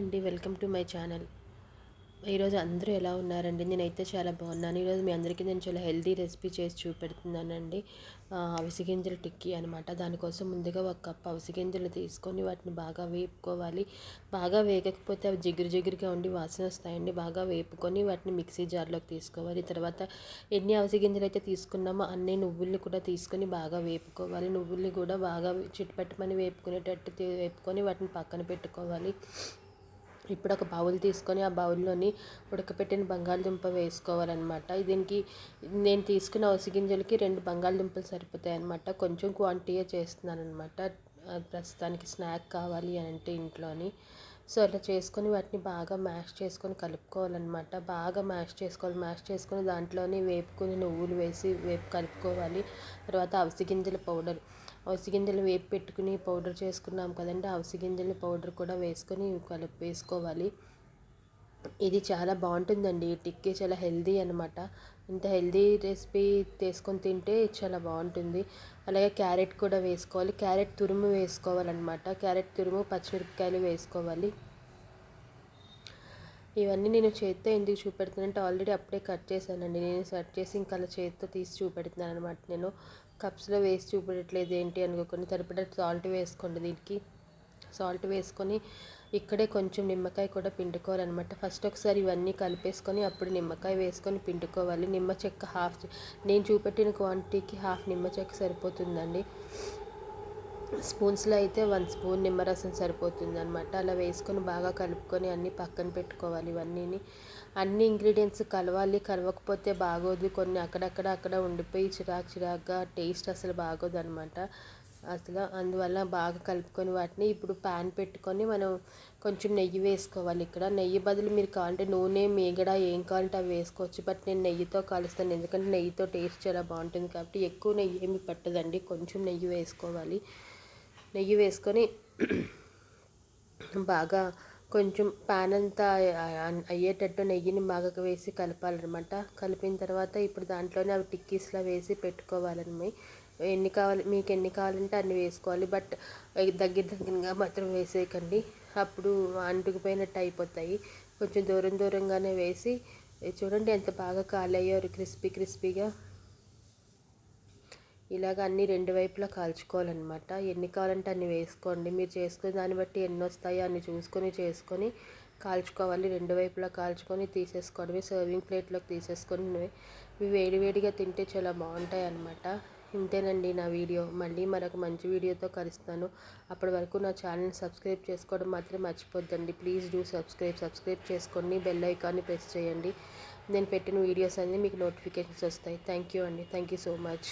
అండి welcome to my channel. ఈరోజు అందరూ ఎలా ఉన్నారండి? నేనైతే చాలా బాగున్నాను. ఈరోజు మీ అందరికీ నేను చాలా హెల్దీ రెసిపీ చేసి చూపెడుతున్నానండి. అవిసి గింజల టిక్కీ అనమాట దానికోసం ముందుగా ఒక కప్ అవిసి గింజలు తీసుకొని వాటిని బాగా వేపుకోవాలి. బాగా వేగకపోతే అవి జిగురు జిగురుగా ఉండి వాసన వస్తాయండి. బాగా వేపుకొని వాటిని మిక్సీ జార్లోకి తీసుకోవాలి. తర్వాత ఎన్ని అవిసి గింజలు అయితే తీసుకున్నామో అన్ని నువ్వుల్ని కూడా తీసుకొని బాగా వేపుకోవాలి. నువ్వుల్ని కూడా బాగా చిట్టుపెట్టమని వేపుకునేటట్టు వేపుకొని వాటిని పక్కన పెట్టుకోవాలి. ఇప్పుడు ఒక బౌల్ తీసుకొని ఆ బౌల్లోని ఉడకపెట్టిన బంగాళదుంప వేసుకోవాలన్నమాట. దీనికి నేను తీసుకున్న గింజలకి రెండు బంగాళదుంపలు సరిపోతాయి అనమాట కొంచెం క్వాంటిటీగా చేస్తున్నాను అనమాట ప్రస్తుతానికి స్నాక్ కావాలి అని అంటే ఇంట్లోని. సో అట్లా చేసుకొని వాటిని బాగా మ్యాష్ చేసుకొని కలుపుకోవాలన్నమాట. బాగా మ్యాష్ చేసుకోవాలి. మ్యాష్ చేసుకొని దాంట్లోని వేపుకొని నువ్వులు వేసి వేపు కలుపుకోవాలి. తర్వాత అవిసి గింజల పౌడర్. అవిసి గింజలు వేపు పెట్టుకుని పౌడర్ చేసుకున్నాం కదండి. అవిసి గింజల పౌడర్ కూడా వేసుకొని కలుపు వేసుకోవాలి. ఇది చాలా బాగుంటుందండి. టిక్కీ చాలా హెల్దీ అనమాట ఇంత హెల్దీ రెసిపీ తీసుకొని తింటే చాలా బాగుంటుంది. అలాగే క్యారెట్ కూడా వేసుకోవాలి. క్యారెట్ తురుము వేసుకోవాలన్నమాట. క్యారెట్ తురుము పచ్చిమిరపకాయలు వేసుకోవాలి. ఇవన్నీ నేను చేత్తో ఎందుకు చూపెడుతున్నానంటే ఆల్రెడీ అప్పుడే కట్ చేశానండి. నేను కట్ చేసి ఇంకా అలా చేత్తో తీసి చూపెడుతున్నాను అనమాట నేను. కప్స్లో వేసి చూపెట్టట్లేదు ఏంటి అనుకోకుండా. సరిపడా సాల్ట్ వేసుకోండి దీనికి. సాల్ట్ వేసుకొని ఇక్కడే కొంచెం నిమ్మకాయ కూడా పిండుకోవాలన్నమాట. ఫస్ట్ ఒకసారి ఇవన్నీ కలిపేసుకొని అప్పుడు నిమ్మకాయ వేసుకొని పిండుకోవాలి. నిమ్మ చెక్క హాఫ్ నేను చూపెట్టిన క్వాంటిటీకి హాఫ్ నిమ్మ చెక్క సరిపోతుందండి. స్పూన్స్లో అయితే వన్ స్పూన్ నిమ్మరసం సరిపోతుంది అనమాట అలా వేసుకొని బాగా కలుపుకొని అన్నీ పక్కన పెట్టుకోవాలి ఇవన్నీ అన్ని ఇంగ్రీడియంట్స్ కలవాలి. కలవకపోతే బాగోదు. కొన్ని అక్కడక్కడ అక్కడ ఉండిపోయి చిరాకు చిరాకుగా టేస్ట్ అసలు బాగోదు అనమాట అసలు అందువల్ల బాగా కలుపుకొని వాటిని ఇప్పుడు ప్యాన్ పెట్టుకొని మనం కొంచెం నెయ్యి వేసుకోవాలి. ఇక్కడ నెయ్యి బదులు మీరు కావాలంటే నూనె మీగడ ఏం కావాలంటే అవి వేసుకోవచ్చు. బట్ నేను నెయ్యితో కలుస్తాను. ఎందుకంటే నెయ్యితో టేస్ట్ చాలా బాగుంటుంది కాబట్టి ఎక్కువ నెయ్యి ఏమి పట్టదండి. కొంచెం నెయ్యి వేసుకోవాలి. నెయ్యి వేసుకొని బాగా కొంచెం ప్యాన్ అంతా అయ్యేటట్టు నెయ్యిని బాగా వేసి కలపాలన్నమాట. కలిపిన తర్వాత ఇప్పుడు దాంట్లోనే అవి టిక్కీస్లో వేసి పెట్టుకోవాలని ఎన్ని కావాలి మీకు ఎన్ని కావాలంటే అన్ని వేసుకోవాలి. బట్ దగ్గర దగ్గరగా మాత్రం వేసేయకండి. అప్పుడు అంటుకుపోయినట్టు అయిపోతాయి. కొంచెం దూరం దూరంగానే వేసి చూడండి ఎంత బాగా కాలయ్యో క్రిస్పీ క్రిస్పీగా. ఇలాగ అన్ని రెండు వైపులా కాల్చుకోవాలన్నమాట. ఎన్ని కావాలంటే అన్ని వేసుకోండి. మీరు చేసుకునే దాన్ని బట్టి ఎన్ని వస్తాయో అన్ని చూసుకొని చేసుకొని కాల్చుకోవాలి. రెండు వైపులా కాల్చుకొని తీసేసుకోవడమే సర్వింగ్ ప్లేట్లోకి తీసేసుకొని ఇవి వేడివేడిగా తింటే చాలా బాగుంటాయి అన్నమాట ఇంతేనండి నా వీడియో. మళ్ళీ మరొక మంచి వీడియోతో కలుస్తాను. అప్పటి వరకు నా ఛానల్ని సబ్స్క్రైబ్ చేసుకోవడం మాత్రం మర్చిపోద్దండి. Please do subscribe. సబ్స్క్రైబ్ చేసుకోండి బెల్ ఐకాన్ని ప్రెస్ చేయండి. నేను పెట్టిన వీడియోస్ అన్నీ మీకు నోటిఫికేషన్స్ వస్తాయి. థ్యాంక్ యూ అండి. Thank you so much.